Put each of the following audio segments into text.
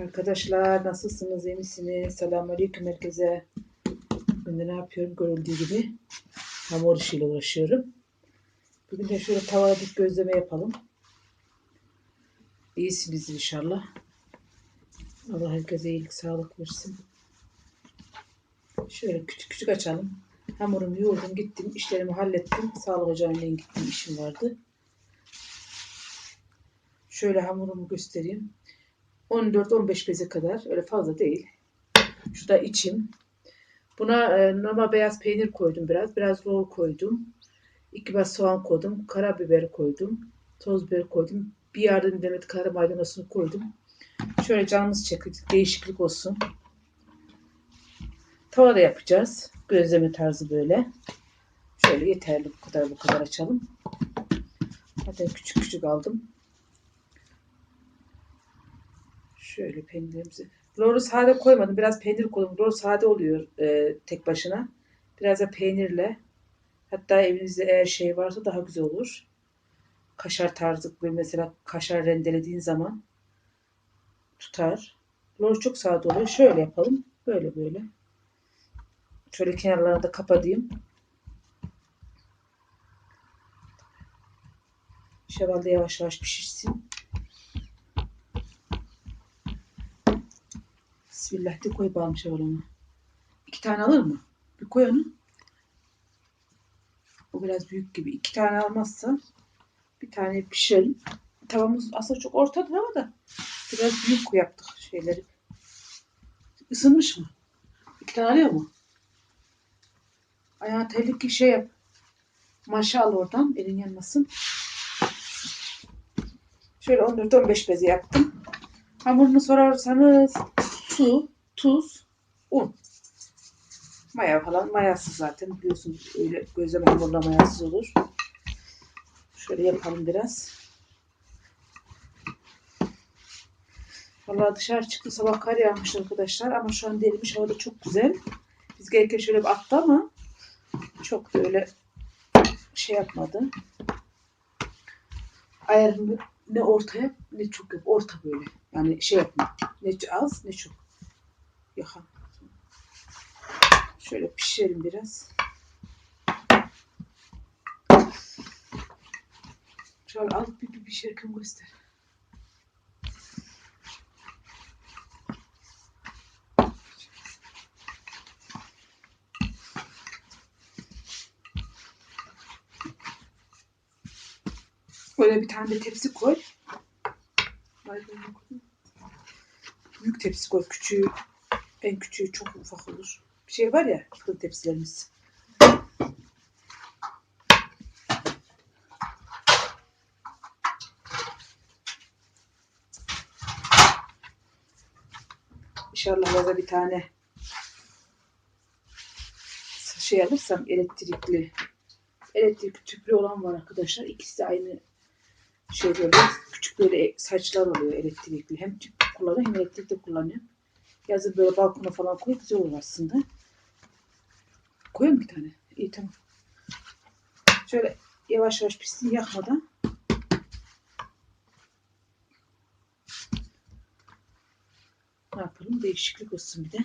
Arkadaşlar nasılsınız? iyi misiniz? Selamünaleyküm herkese. Bugün de ne yapıyorum? Görüldüğü gibi hamur işiyle uğraşıyorum. Bugün de şöyle tavada bir gözleme yapalım. İyisiniz inşallah. Allah herkese iyilik, sağlık versin. Şöyle küçük küçük açalım. Hamurumu yoğurdum, gittim, işlerimi hallettim. Sağlık ocağına gittim, işim vardı. Şöyle hamurumu göstereyim. 14-15 beze kadar. Öyle fazla değil. Şu da içim. Buna e, normal beyaz peynir koydum biraz. Biraz rol koydum. İki bas soğan koydum. Karabiber koydum. Toz biber koydum. Bir yardım demet kara koydum. Şöyle canımız çekti. Değişiklik olsun. Tavada yapacağız. Gözleme tarzı böyle. Şöyle yeterli bu kadar bu kadar açalım. Zaten küçük küçük aldım. Şöyle peynirimizi. Loru sade koymadım. Biraz peynir koydum. Loru sade oluyor e, tek başına. Biraz da peynirle. Hatta evinizde eğer şey varsa daha güzel olur. Kaşar tarzı böyle mesela kaşar rendelediğin zaman tutar. Loru çok sade oluyor. Şöyle yapalım. Böyle böyle. Şöyle kenarlarını da kapatayım. Şevalde yavaş yavaş pişirsin. Bismillah de koy bakalım şevalama. İki tane alır mı? Bir koy onu. O biraz büyük gibi. İki tane almazsa bir tane pişirelim. Tavamız aslında çok ortadır ama da biraz büyük yaptık şeyleri. Isınmış mı? İki tane alıyor mu? Ayağına terlik şey yap. Maşa al oradan. Elin yanmasın. Şöyle 14-15 beze yaptım. Hamurunu sorarsanız su, tuz, un. Maya falan mayasız zaten biliyorsunuz öyle gözleme hamurla mayasız olur. Şöyle yapalım biraz. Vallahi dışarı çıktı sabah kar yağmış arkadaşlar ama şu an derinmiş hava da çok güzel. Biz gelirken şöyle bir attı ama çok da öyle şey yapmadı. Ayarını ne ortaya ne çok yok. Orta böyle. Yani şey yapma. Ne az ne çok. Yakan. Şöyle pişirelim biraz. Şöyle alıp bir, bir pişirirken göster. Böyle bir tane de tepsi koy. Büyük tepsi koy. Küçüğü, en küçüğü çok ufak olur. Bir şey var ya fırın tepsilerimiz. İnşallah yaza bir tane şey alırsam elektrikli elektrikli tüplü olan var arkadaşlar. İkisi de aynı şey böyle küçük böyle saçlar oluyor elektrikli. Hem tüp kullanıyor hem elektrikli kullanıyor. Yazın böyle balkona falan koy güzel olur aslında. Koyayım bir tane. İyi tamam. Şöyle yavaş yavaş pişsin yakmadan. Ne yapalım? Değişiklik olsun bir de.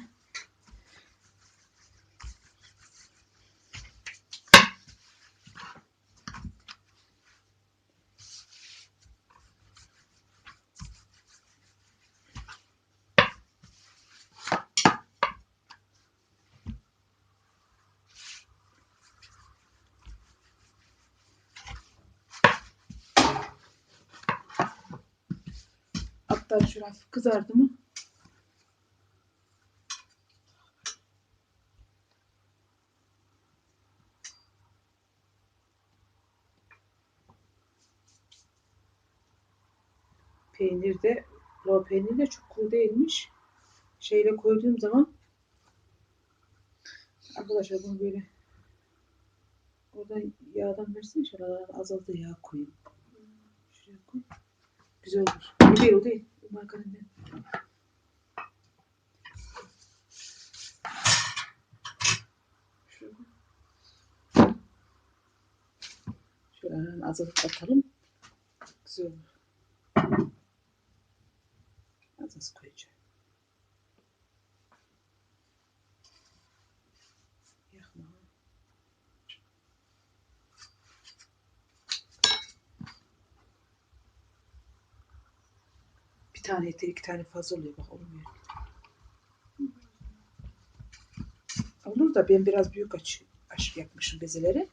Hatta şöyle kızardı mı? Peynir de, lor peynir de çok kuru değilmiş. Şeyle koyduğum zaman arkadaşlar bunu böyle oradan yağdan versene şöyle azaldı yağ koyayım. Şuraya koy. Güzel olur. O değil o değil. Markanın değil. Şöyle. Azaltıp atalım. Güzel olur. Az az koyacağım. Yakma. Bir tane yeter, iki tane fazla oluyor bak olmuyor. Olur da ben biraz büyük aç, aç yapmışım bezeleri.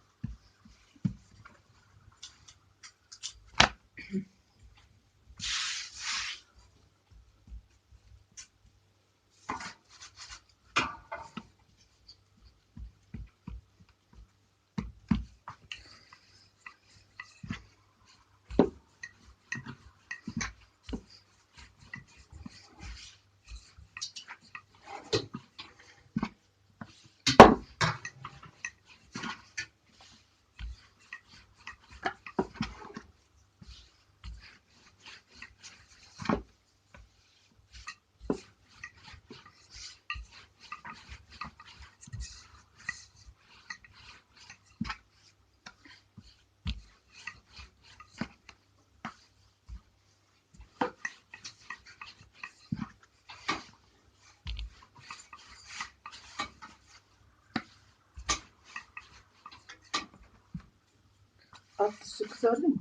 Alt üstü kızardı mı?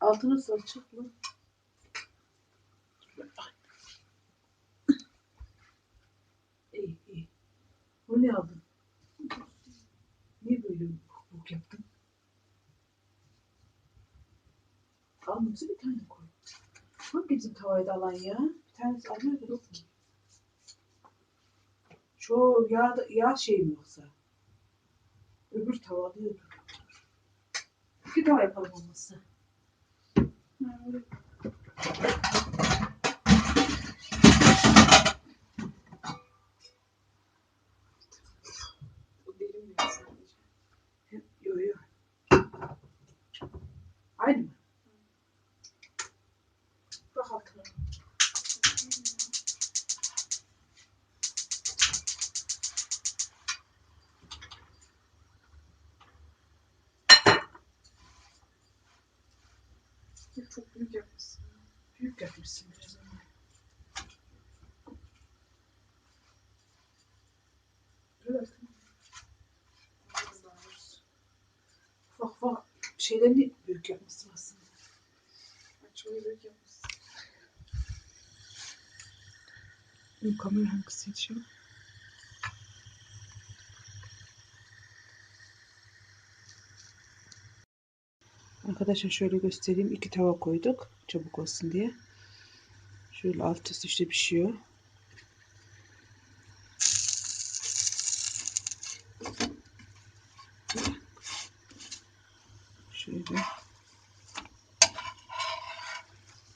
Altını salçak mı? İyi iyi. Bu ne aldın? Niye böyle bok yaptın? Almışsın bir tane koy. Hangi bizim tavayı da alan ya? Bir tanesi alıyor da yok ki. Şu yağ, yağ şey mi yoksa? Öbür tava alıyordu. Daha yapalım olmazsa. Ha, öyle. O derin biraz sadece. Hem- Yo yo. Aynı mı? Bak altına. Ya Çok büyük yapmışsın. Büyük yapmışsın biraz ama. Var. Ufak ufak şeylerini büyük yapmışsın aslında. Açmayı büyük yapmışsın. Bu kamera hangisiydi şu? Arkadaşlar şöyle göstereyim. İki tava koyduk. Çabuk olsun diye. Şöyle alt üst işte pişiyor. Şöyle.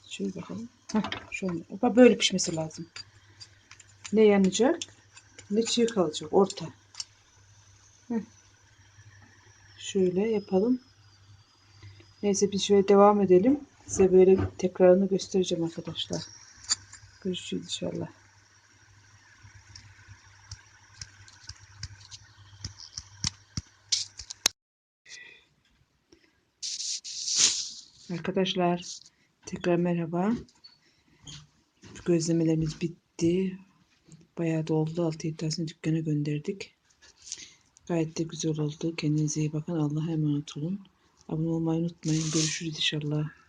Şöyle bakalım. Heh, şöyle. Böyle pişmesi lazım. Ne yanacak ne çiğ kalacak. Orta. Heh. Şöyle yapalım. Neyse biz şöyle devam edelim. Size böyle tekrarını göstereceğim arkadaşlar. Görüşürüz inşallah. Arkadaşlar tekrar merhaba. Gözlemelerimiz bitti. Bayağı da oldu. 6-7 tanesini dükkana gönderdik. Gayet de güzel oldu. Kendinize iyi bakın. Allah'a emanet olun. Abone olmayı unutmayın. Görüşürüz inşallah.